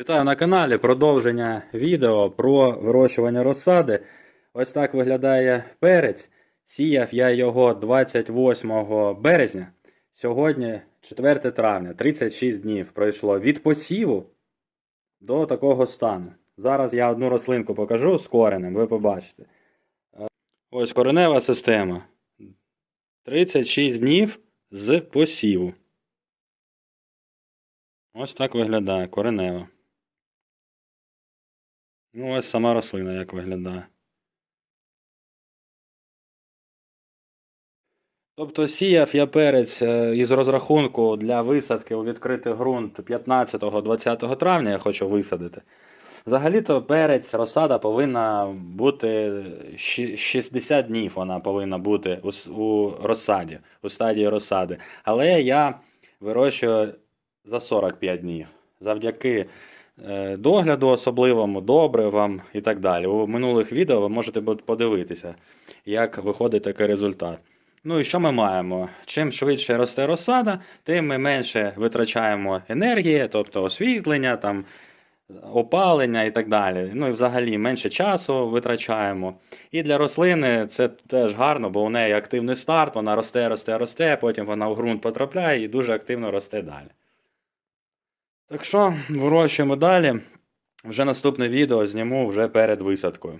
Вітаю на каналі. Продовження відео про вирощування розсади. Ось так виглядає перець. Сіяв я його 28 березня. Сьогодні 4 травня, 36 днів пройшло від посіву до такого стану. Зараз я одну рослинку покажу з коренем, ви побачите. Е, Ось коренева система. 36 днів з посіву. Ось так виглядає коренева. Ну, ось сама рослина як виглядає. Тобто сіяв я перець е, із розрахунку для висадки у відкритий ґрунт 15-20 травня я хочу висадити. Взагалі-то перець, розсада повинна бути 60 днів вона повинна бути у, розсаді, у стадії розсади. Але я вирощую за 45 днів. Завдяки догляду особливому, добривам і так далі. У минулих відео ви можете подивитися, як виходить такий результат. Ну і що ми маємо? Чим швидше росте розсада, тим ми менше витрачаємо енергії, тобто освітлення, там, опалення і так далі. Ну і взагалі менше часу витрачаємо. І для рослини це теж гарно, бо у неї активний старт, вона росте, росте, росте, потім вона в ґрунт потрапляє і дуже активно росте далі. Так що, вирощуємо далі. Вже наступне відео зніму вже перед висадкою.